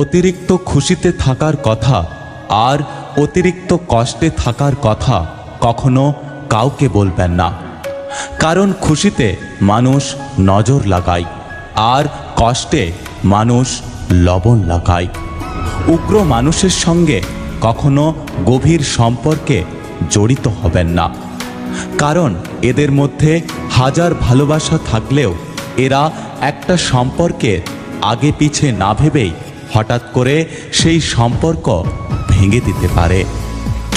অতিরিক্ত খুশিতে থাকার কথা আর অতিরিক্ত কষ্টে থাকার কথা কখনো কাউকে বলবেন না। কারণ খুশিতে মানুষ নজর লাগায় আর কষ্টে মানুষ লবণ লাগায়। উগ্র মানুষের সঙ্গে কখনো গভীর সম্পর্কে জড়িত হবেন না। কারণ এদের মধ্যে হাজার ভালোবাসা থাকলেও এরা একটা সম্পর্কে আগে পিছে না ভেবেই হঠাৎ করে সেই সম্পর্ক ভেঙে দিতে পারে।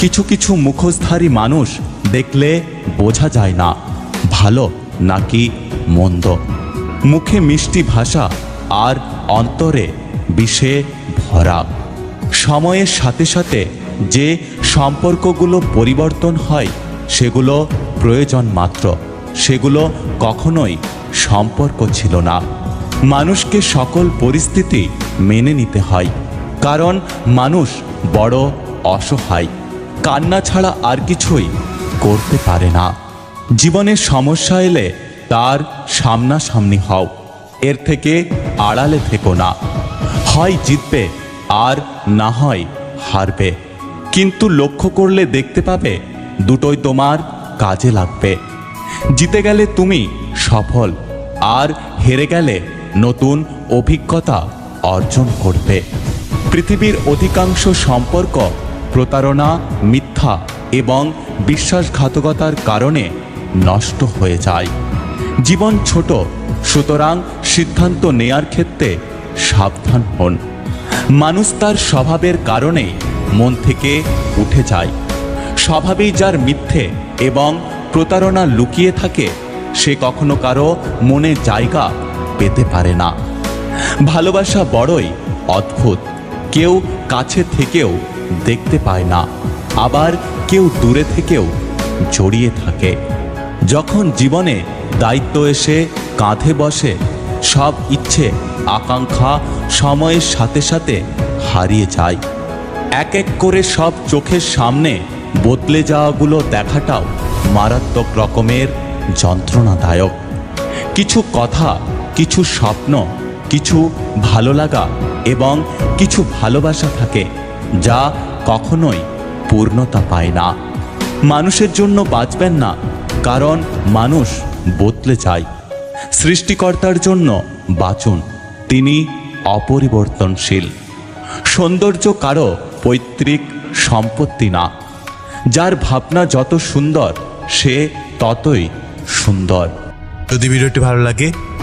কিছু কিছু মুখোশধারী মানুষ দেখলে বোঝা যায় না, ভালো নাকি মন্দ। মুখে মিষ্টি ভাষা আর অন্তরে বিষে ভরা। সময়ের সাথে সাথে যে সম্পর্কগুলো পরিবর্তন হয়, সেগুলো প্রয়োজন মাত্র। সেগুলো কখনোই সম্পর্ক ছিল না। মানুষকে সকল পরিস্থিতি মেনে নিতে হয়। কারণ মানুষ বড় অসহায়। কান্না ছাড়া আর কিছুই করতে পারে না। জীবনের সমস্যা এলে তার সামনাসামনি হও। এর থেকে আড়ালে থেকো না। হয় জিতবে, আর না হয় হারবে। কিন্তু লক্ষ্য করলে দেখতে পাবে, দুটোই তোমার কাজে লাগবে। জিতে গেলে তুমি সফল, আর হেরে গেলে নতুন অভিজ্ঞতা অর্জন করবে। পৃথিবীর অধিকাংশ সম্পর্ক প্রতারণা, মিথ্যা এবং বিশ্বাসঘাতকতার কারণে নষ্ট হয়ে যায়। জীবন ছোট, সুতরাং সিদ্ধান্ত নেয়ার ক্ষেত্রে সাবধান হন। মানুষ তার স্বভাবের কারণে মন থেকে উঠে যায়। স্বভাবেই যার মিথ্যে এবং প্রতারণা লুকিয়ে থাকে, সে কখনো কারও মনে জায়গা পেতে পারে না। ভালোবাসা বড়ই অদ্ভুত। কেউ কাছে থেকেও দেখতে পায় না। আবার কেউ দূরে থেকেও জড়িয়ে থাকে। যখন জীবনে দায়িত্ব এসে কাঁধে বসে, সব ইচ্ছে, আকাঙ্ক্ষা সময়ের সাথে সাথে হারিয়ে যায়। এক এক করে সব চোখের সামনে বদলে যাওয়াগুলো দেখাটাও মারাত্মক রকমের যন্ত্রণাদায়ক। কিছু কথা কিছু স্বপ্ন, কিছু ভালো লাগা এবং কিছু ভালোবাসা থাকে যা কখনোই পূর্ণতা পায় না। মানুষের জন্য বাঁচবেন না, কারণ মানুষ বদলে যায়। সৃষ্টিকর্তার জন্য বাঁচুন, তিনি অপরিবর্তনশীল। সৌন্দর্য কারও পৈতৃক সম্পত্তি না। যার ভাবনা যত সুন্দর, সে ততই সুন্দর। যদি ভিডিওটি ভালো লাগে